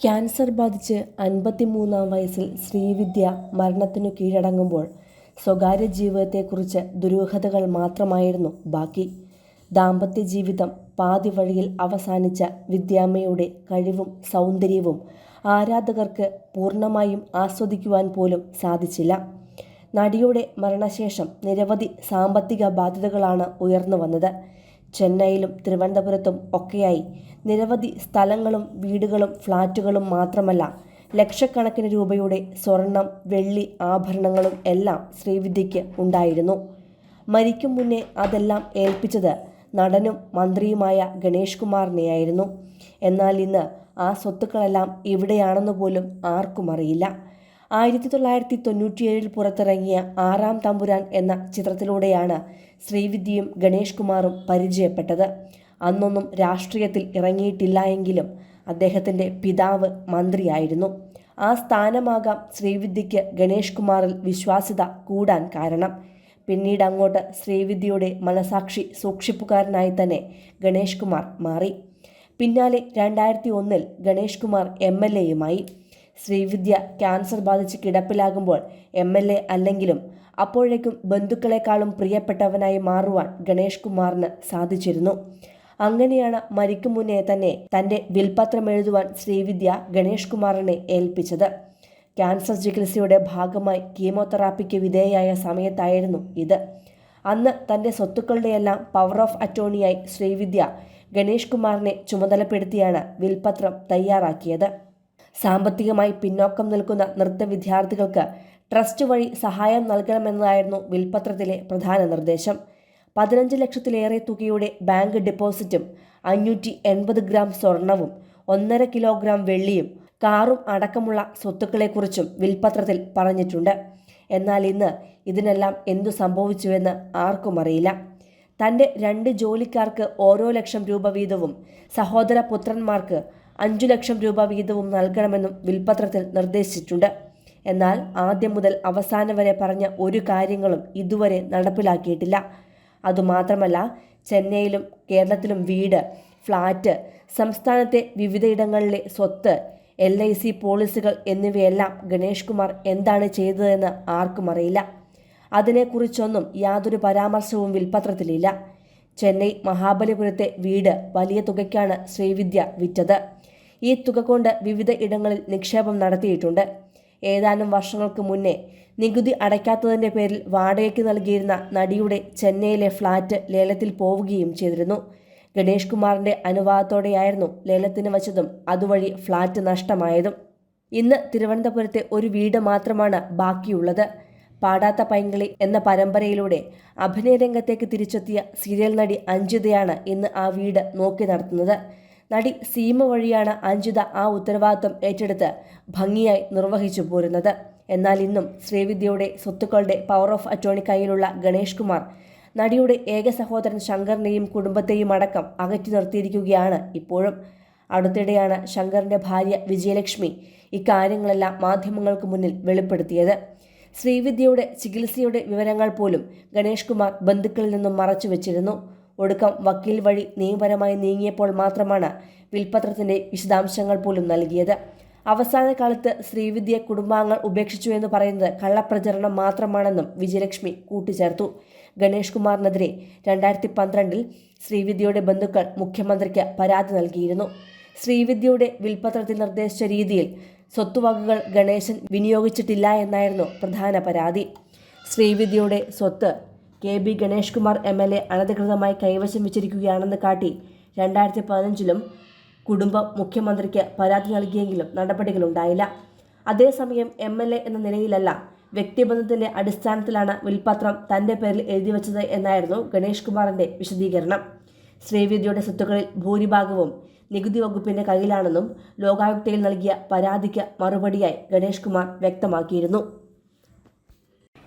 Cancer ബാധിച്ച് അൻപത്തിമൂന്നാം വയസ്സിൽ ശ്രീവിദ്യ മരണത്തിനു കീഴടങ്ങുമ്പോൾ സ്വകാര്യ ജീവിതത്തെക്കുറിച്ച് ദുരൂഹതകൾ മാത്രമായിരുന്നു ബാക്കി. ദാമ്പത്യ ജീവിതം പാതി വഴിയിൽ അവസാനിച്ച വിദ്യാമ്മയുടെ കഴിവും സൗന്ദര്യവും ആരാധകർക്ക് പൂർണമായും ആസ്വദിക്കുവാൻ പോലും സാധിച്ചില്ല. നടിയുടെ മരണശേഷം നിരവധി സാമ്പത്തിക ബാധ്യതകളാണ് ഉയർന്നു വന്നത് ചെന്നൈയിലും തിരുവനന്തപുരത്തും ഒക്കെയായി. നിരവധി സ്ഥലങ്ങളും വീടുകളും ഫ്ളാറ്റുകളും മാത്രമല്ല ലക്ഷക്കണക്കിന് രൂപയുടെ സ്വർണം വെള്ളി ആഭരണങ്ങളും എല്ലാം ശ്രീവിദ്യയ്ക്ക് ഉണ്ടായിരുന്നു. മരിക്കും മുന്നേ അതെല്ലാം ഏൽപ്പിച്ചത് നടനും മന്ത്രിയുമായ ഗണേഷ് കുമാറിനെയായിരുന്നു. എന്നാൽ ഇന്ന് ആ സ്വത്തുക്കളെല്ലാം എവിടെയാണെന്ന് പോലും ആർക്കും അറിയില്ല. ആയിരത്തി തൊള്ളായിരത്തി തൊണ്ണൂറ്റിയേഴിൽ പുറത്തിറങ്ങിയ ആറാം തമ്പുരാൻ എന്ന ചിത്രത്തിലൂടെയാണ് ശ്രീവിദ്യയും ഗണേഷ് കുമാറും പരിചയപ്പെട്ടത്. അന്നൊന്നും രാഷ്ട്രീയത്തിൽ ഇറങ്ങിയിട്ടില്ല എങ്കിലും അദ്ദേഹത്തിന്റെ പിതാവ് മന്ത്രിയായിരുന്നു. ആ സ്ഥാനമാകാം ശ്രീവിദ്യയ്ക്ക് ഗണേഷ് കുമാറിൽ വിശ്വാസ്യത കൂടാൻ കാരണം. പിന്നീട് അങ്ങോട്ട് ശ്രീവിദ്യയുടെ മനസാക്ഷി സൂക്ഷിപ്പുകാരനായി തന്നെ ഗണേഷ് കുമാർ മാറി. പിന്നാലെ രണ്ടായിരത്തി ഒന്നിൽ ഗണേഷ് കുമാർ എം എൽ എയുമായി. ശ്രീവിദ്യ ക്യാൻസർ ബാധിച്ച് കിടപ്പിലാകുമ്പോൾ എം എൽ എ അല്ലെങ്കിലും അപ്പോഴേക്കും ബന്ധുക്കളെക്കാളും പ്രിയപ്പെട്ടവനായി മാറുവാൻ ഗണേഷ് കുമാറിന് സാധിച്ചിരുന്നു. അങ്ങനെയാണ് മരിക്കും മുന്നേ തന്നെ തന്റെ വിൽപത്രം എഴുതുവാൻ ശ്രീവിദ്യ ഗണേഷ് കുമാറിനെ ഏൽപ്പിച്ചത്. ക്യാൻസർ ചികിത്സയുടെ ഭാഗമായി കീമോതെറാപ്പിക്ക് വിധേയയായ സമയത്തായിരുന്നു ഇത്. അന്ന് തന്റെ സ്വത്തുക്കളുടെയെല്ലാം പവർ ഓഫ് അറ്റോണിയായി ശ്രീവിദ്യ ഗണേഷ് കുമാറിനെ ചുമതലപ്പെടുത്തിയാണ് വിൽപത്രം തയ്യാറാക്കിയത്. സാമ്പത്തികമായി പിന്നോക്കം നിൽക്കുന്ന നൃത്ത വിദ്യാർത്ഥികൾക്ക് ട്രസ്റ്റ് വഴി സഹായം നൽകണമെന്നതായിരുന്നു വിൽപത്രത്തിലെ പ്രധാന നിർദ്ദേശം. പതിനഞ്ച് ലക്ഷത്തിലേറെ തുകയുടെ ബാങ്ക് ഡെപ്പോസിറ്റും അഞ്ഞൂറ്റി എൺപത് ഗ്രാം സ്വർണവും ഒന്നര കിലോഗ്രാം വെള്ളിയും കാറും അടക്കമുള്ള സ്വത്തുക്കളെക്കുറിച്ചും വിൽപത്രത്തിൽ പറഞ്ഞിട്ടുണ്ട്. എന്നാൽ ഇന്ന് ഇതിനെല്ലാം എന്തു സംഭവിച്ചുവെന്ന് ആർക്കും അറിയില്ല. തന്റെ രണ്ട് ജോലിക്കാർക്ക് ഓരോ ലക്ഷം രൂപ വീതവും സഹോദര പുത്രന്മാർക്ക് അഞ്ചു ലക്ഷം രൂപ വീതവും നൽകണമെന്നും വിൽപത്രത്തിൽ നിർദ്ദേശിച്ചിട്ടുണ്ട്. എന്നാൽ ആദ്യം മുതൽ അവസാനം വരെ പറഞ്ഞ ഒരു കാര്യങ്ങളും ഇതുവരെ നടപ്പിലാക്കിയിട്ടില്ല. അതുമാത്രമല്ല ചെന്നൈയിലും കേരളത്തിലും വീട് ഫ്ലാറ്റ് സംസ്ഥാനത്തെ വിവിധയിടങ്ങളിലെ സ്വത്ത് എൽ ഐ സി പോളിസികൾ എന്നിവയെല്ലാം ഗണേഷ് കുമാർ എന്താണ് ചെയ്തതെന്ന് ആർക്കും അറിയില്ല. അതിനെക്കുറിച്ചൊന്നും യാതൊരു പരാമർശവും വിൽപത്രത്തിലില്ല. ചെന്നൈ മഹാബലിപുരത്തെ വീട് വലിയ തുകയ്ക്കാണ് ശ്രീവിദ്യ വിറ്റത്. ഈ തുക കൊണ്ട് വിവിധ ഇടങ്ങളിൽ നിക്ഷേപം നടത്തിയിട്ടുണ്ട്. ഏതാനും വർഷങ്ങൾക്ക് മുന്നേ നികുതി അടയ്ക്കാത്തതിന്റെ പേരിൽ വാടകയ്ക്ക് നൽകിയിരുന്ന നടിയുടെ ചെന്നൈയിലെ ഫ്ളാറ്റ് ലേലത്തിൽ പോവുകയും ചെയ്തിരുന്നു. ഗണേഷ് കുമാറിന്റെ അനുവാദത്തോടെയായിരുന്നു ലേലത്തിന് വച്ചതും അതുവഴി ഫ്ളാറ്റ് നഷ്ടമായതും. ഇന്ന് തിരുവനന്തപുരത്തെ ഒരു വീട് മാത്രമാണ് ബാക്കിയുള്ളത്. പാടാത്ത പൈങ്കിളി എന്ന പരമ്പരയിലൂടെ അഭിനയ രംഗത്തേക്ക് തിരിച്ചെത്തിയ സീരിയൽ നടി അഞ്ജിതയാണ് ഇന്ന് ആ വീട് നോക്കി നടത്തുന്നത്. നടി സീമ വഴിയാണ് അഞ്ജിത ആ ഉത്തരവാദിത്വം ഏറ്റെടുത്ത് ഭംഗിയായി നിർവഹിച്ചു പോരുന്നത്. എന്നാൽ ഇന്നും ശ്രീവിദ്യയുടെ സ്വത്തുക്കളുടെ പവർ ഓഫ് അറ്റോണി കയ്യിലുള്ള ഗണേഷ് കുമാർ നടിയുടെ ഏക സഹോദരൻ ശങ്കറിനെയും കുടുംബത്തെയും അടക്കം അകറ്റി നിർത്തിയിരിക്കുകയാണ് ഇപ്പോഴും. അടുത്തിടെയാണ് ശങ്കറിന്റെ ഭാര്യ വിജയലക്ഷ്മി ഇക്കാര്യങ്ങളെല്ലാം മാധ്യമങ്ങൾക്ക് മുന്നിൽ വെളിപ്പെടുത്തിയത്. ശ്രീവിദ്യയുടെ ചികിത്സയുടെ വിവരങ്ങൾ പോലും ഗണേഷ് കുമാർ ബന്ധുക്കളിൽ നിന്നും മറച്ചു വെച്ചിരുന്നു ഒടുക്കം വക്കീൽ വഴി നിയമപരമായി നീങ്ങിയപ്പോൾ മാത്രമാണ് വിൽപത്രത്തിന്റെ വിശദാംശങ്ങൾ പോലും നൽകിയത്. അവസാന കാലത്ത് ശ്രീവിദ്യ കുടുംബാംഗങ്ങൾ ഉപേക്ഷിച്ചു എന്ന് പറയുന്നത് കള്ളപ്രചരണം മാത്രമാണെന്നും വിജയലക്ഷ്മി കൂട്ടിച്ചേർത്തു. ഗണേഷ് കുമാറിനെതിരെ രണ്ടായിരത്തി പന്ത്രണ്ടിൽ ശ്രീവിദ്യയുടെ ബന്ധുക്കൾ മുഖ്യമന്ത്രിക്ക് പരാതി നൽകിയിരുന്നു. ശ്രീവിദ്യയുടെ വിൽപത്രത്തിൽ നിർദ്ദേശിച്ച രീതിയിൽ സ്വത്തുവകകൾ ഗണേശൻ വിനിയോഗിച്ചിട്ടില്ല എന്നായിരുന്നു പ്രധാന പരാതി. ശ്രീവിദ്യയുടെ സ്വത്ത് K B Ganesh Kumar M L A അനധികൃതമായി കൈവശം വെച്ചിരിക്കുകയാണെന്ന് കാട്ടി രണ്ടായിരത്തി പതിനഞ്ചിലും കുടുംബം മുഖ്യമന്ത്രിക്ക് പരാതി നൽകിയെങ്കിലും നടപടികളുണ്ടായില്ല. അതേസമയം എം എൽ എ എന്ന നിലയിലല്ല വ്യക്തിബന്ധത്തിന്റെ അടിസ്ഥാനത്തിലാണ് വിൽപത്രം തന്റെ പേരിൽ എഴുതി വച്ചത് എന്നായിരുന്നു ഗണേഷ് കുമാറിന്റെ വിശദീകരണം. ശ്രീവിദ്യയുടെ സ്വത്തുക്കളിൽ ഭൂരിഭാഗവും നികുതി വകുപ്പിന്റെ കയ്യിലാണെന്നും ലോകായുക്തയിൽ നൽകിയ പരാതിക്ക് മറുപടിയായി ഗണേഷ് കുമാർ വ്യക്തമാക്കിയിരുന്നു.